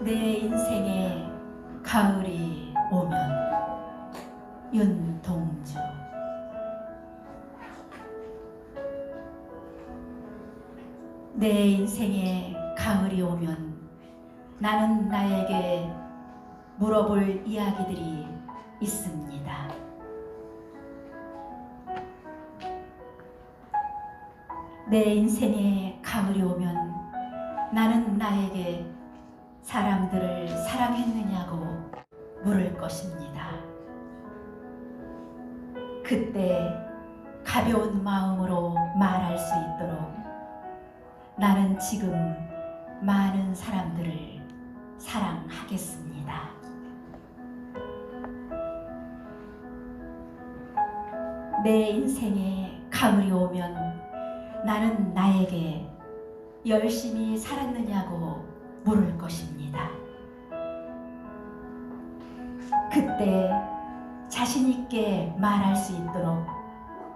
내 인생에 가을이 오면 윤동주 내 인생에 가을이 오면 나는 나에게 물어볼 이야기들이 있습니다. 내 인생에 가을이 오면 나는 나에게 사람들을 사랑했느냐고 물을 것입니다. 그때 가벼운 마음으로 말할 수 있도록 나는 지금 많은 사람들을 사랑하겠습니다. 내 인생에 가을이 오면 나는 나에게 열심히 살았느냐고 물을 것입니다. 그때 자신있게 말할 수 있도록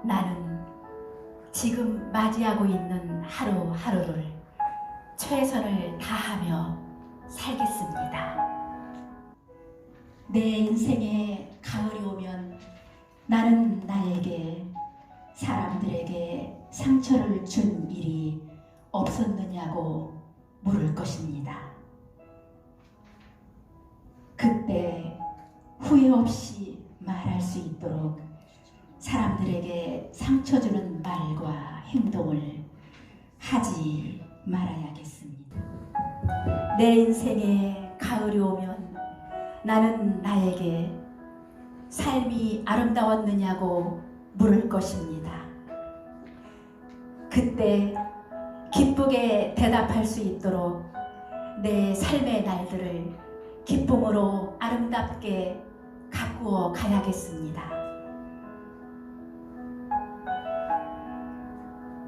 나는 지금 맞이하고 있는 하루하루를 최선을 다하며 살겠습니다. 내 인생에 가을이 오면 나는 나에게 사람들에게 상처를 준 일이 없었느냐고 물을 것입니다. 그때 후회 없이 말할 수 있도록 사람들에게 상처 주는 말과 행동을 하지 말아야겠습니다. 내 인생에 가을이 오면 나는 나에게 삶이 아름다웠느냐고 물을 것입니다. 그때 기쁘게 대답할 수 있도록 내 삶의 날들을 기쁨으로 아름답게 가꾸어 가야겠습니다.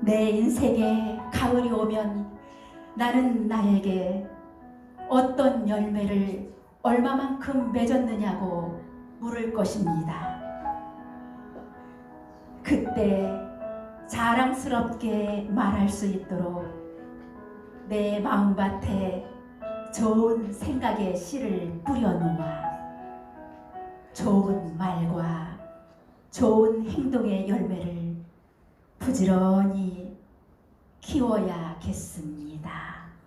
내 인생에 가을이 오면 나는 나에게 어떤 열매를 얼마만큼 맺었느냐고 물을 것입니다. 그때 자랑스럽게 말할 수 있도록 내 마음밭에 좋은 생각의 씨를 뿌려놓아 좋은 말과 좋은 행동의 열매를 부지런히 키워야겠습니다.